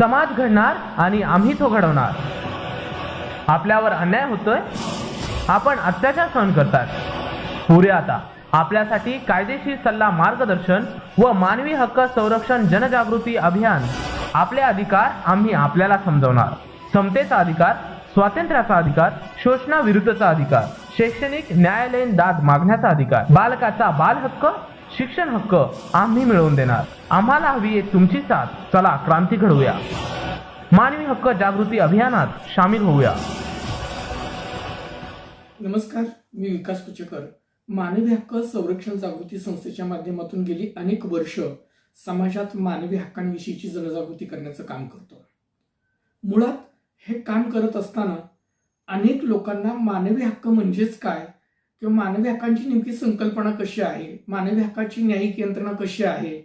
समाज घडणार आणि आम्ही तो घडवणार. आपल्यावर अन्याय होतोय आपण अत्याचार सहन करतात. पुरे आता आपल्यासाठी कायदेशीर सल्ला मार्गदर्शन व मानवी हक्क संरक्षण जनजागृती अभियान. आपले अधिकार आम्ही आपल्याला समजवणार. समतेचा अधिकार स्वातंत्र्याचा अधिकार शोषणाविरुद्धचा अधिकार शैक्षणिक न्यायालयीन दाद मागण्याचा अधिकार बालकाचा बाल हक्क शिक्षण हक्क आम्ही मिळवून देणार. आम्हाला हवी आहे तुमची साथ. चला क्रांती घडवूया. मानवी हक्क जागृती अभियानात सामील होऊया. नमस्कार मी विकास कुचेकर. मानवी हक्क संरक्षण जागृती संस्थेच्या माध्यमातून गेली अनेक वर्ष समाजात मानवी हक्कांविषयीची जनजागृती करण्याचं काम करतो. मुळात हे काम करत असताना अनेक लोकांना मानवी हक्क म्हणजेच काय किंवा मानवी हक्कांची नेमकी संकल्पना कशी आहे? मानवी हक्काची न्यायिक यंत्रणा कशी आहे?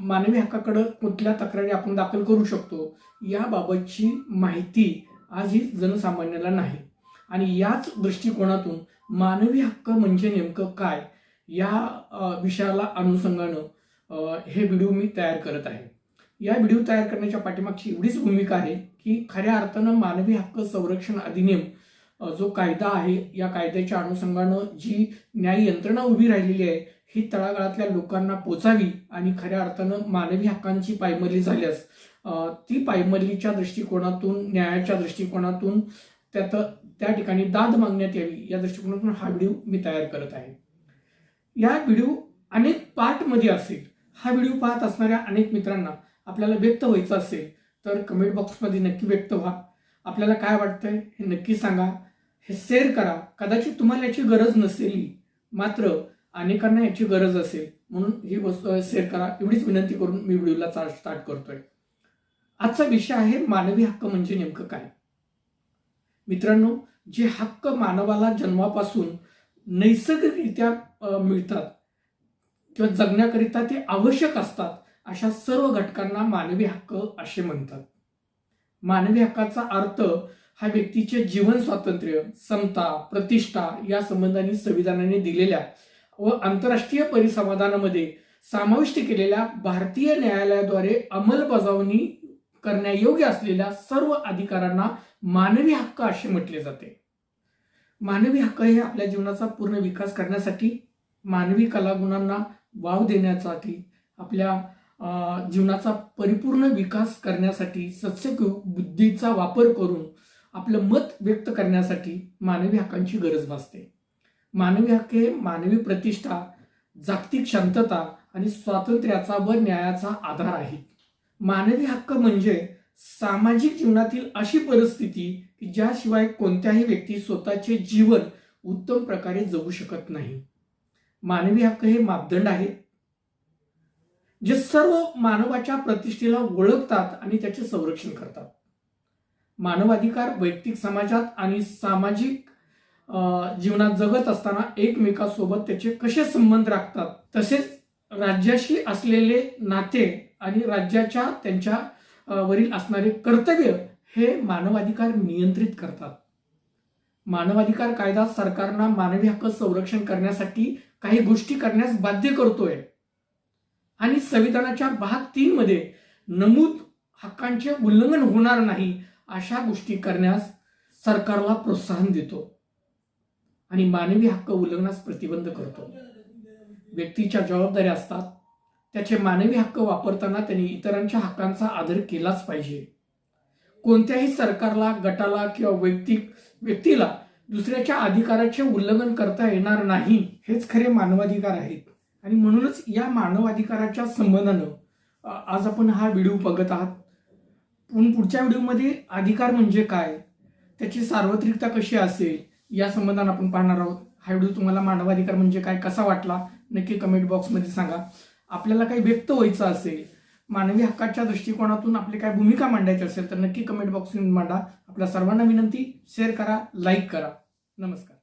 मानवी हक्काकडं कुठल्या तक्रारी आपण दाखल करू शकतो? याबाबतची माहिती आज ही जनसामान्याला नाही. आणि याच दृष्टिकोनातून मानवी हक्क म्हणजे नेमकं काय? या विषयाला अनुषंगानं हे व्हिडिओ मी तयार करत आहे. या व्हिडिओ तयार करण्याच्या पाठीमागची एवढीच भूमिका आहे की खऱ्या अर्थानं मानवी हक्क संरक्षण अधिनियम जो कायदा आहे या कायद्याच्या अनुषंगानं जी न्याय यंत्रणा उभी राहिलेली आहे ही तळागाळातल्या लोकांना पोचावी आणि खऱ्या अर्थानं मानवी हक्कांची पायमल्ली झाल्यास ती पायमल्लीच्या दृष्टिकोनातून न्यायाच्या दृष्टिकोनातून त्यात त्या ठिकाणी दाद मागण्यात यावी या दृष्टिकोनातून हा व्हिडिओ मी तयार करत आहे. या व्हिडिओ अनेक पार्टमध्ये असेल. हा व्हिडिओ पाहत असणाऱ्या अनेक मित्रांना आपल्याला व्यक्त व्हायचं असेल तर कमेंट बॉक्समध्ये नक्की व्यक्त व्हा. आपल्याला काय वाटतंय हे नक्की सांगा. हे शेअर करा. कदाचित तुम्हाला याची गरज नसेल. मात्र अनेकांना याची गरज असेल. म्हणून ही वस्तू शेअर करा. एवढीच विनंती करून मी व्हिडिओला स्टार्ट करतोय. आजचा विषय आहे मानवी हक्क म्हणजे नेमकं काय? मित्रांनो जे हक्क मानवाला जन्मापासून नैसर्गिकरित्या मिळतात किंवा जगण्याकरिता ते आवश्यक असतात अशा सर्व घटकांना मानवी हक्क असे म्हणतात. मानवी हक्काचा अर्थ हा व्यक्तीचे जीवन स्वातंत्र्य समता प्रतिष्ठा या संबंधाने संविधानाने दिलेल्या व आंतरराष्ट्रीय परिसमाधानामध्ये समाविष्ट केलेल्या भारतीय न्यायालयाद्वारे अंमलबजावणी करण्यायोग्य असलेल्या सर्व अधिकारांना मानवी हक्क असे म्हटले जाते. मानवी हक्क हे आपल्या जीवनाचा पूर्ण विकास करण्यासाठी मानवी कलागुणांना वाव देण्यासाठी आपल्या अं, जीवनाचा परिपूर्ण विकास करण्यासाठी सत्सक बुद्धीचा वापर करून आपलं मत व्यक्त करण्यासाठी मानवी हक्कांची गरज भासते. मानवी हक्क हे मानवी प्रतिष्ठा जागतिक शांतता आणि स्वातंत्र्याचा व न्यायाचा आधार आहे मानवी हक्क म्हणजे सामाजिक जीवनातील अशी परिस्थिती की ज्याशिवाय कोणत्याही व्यक्ती स्वतःचे जीवन उत्तम प्रकारे जगू शकत नाही. मानवी हक्क हे मापदंड आहेत जे सर्व मानवाच्या प्रतिष्ठेला ओळखतात आणि त्याचे संरक्षण करतात. मानवाधिकार वैयक्तिक समाजात आणि सामाजिक अं, जीवनात जगत असताना एकमेकासोबत त्याचे कसे संबंध राखतात? तसेच राज्याशी असलेले नाते आणि राज्याच्या त्यांच्या वरील असणारे कर्तव्य हे मानवाधिकार नियंत्रित करतात. मानवाधिकार कायदा सरकारना मानवी हक्क संरक्षण करण्यासाठी काही गोष्टी करण्यास बाध्य करतोय. आणि संविधानाच्या भाग तीन मध्ये नमूद हक्कांचे उल्लंघन होणार नाही अशा गोष्टी करण्यास सरकारला प्रोत्साहन देतो. आणि मानवी हक्क उल्लंघनास प्रतिबंध करतो. व्यक्तीच्या जबाबदाऱ्या असतात. त्याचे मानवी हक्क वापरताना त्यांनी इतरांच्या हक्कांचा आदर केलाच पाहिजे. कोणत्याही सरकारला गटाला किंवा वैयक्तिक व्यक्तीला दुसऱ्याच्या अधिकाराचे उल्लंघन करता येणार नाही हेच खरे मानवाधिकार आहेत. आणि म्हणूनच या मानवाधिकाराच्या संबंधानं आज आपण हा व्हिडिओ बघत आहात. पण पुढच्या व्हिडिओमध्ये अधिकार म्हणजे काय? त्याची सार्वत्रिकता कशी असेल? या संबंधानं आपण पाहणार आहोत. हा व्हिडिओ तुम्हाला मानवाधिकार म्हणजे काय कसा वाटला? नक्की कमेंट बॉक्समध्ये सांगा. आपल्याला काही व्यक्त व्हायचं असेल मानवी हक्काच्या दृष्टिकोनातून आपली काय भूमिका मांडायची असेल तर नक्की कमेंट बॉक्समध्ये मांडा. आपल्या सर्वांना विनंती शेअर करा लाईक करा. नमस्कार.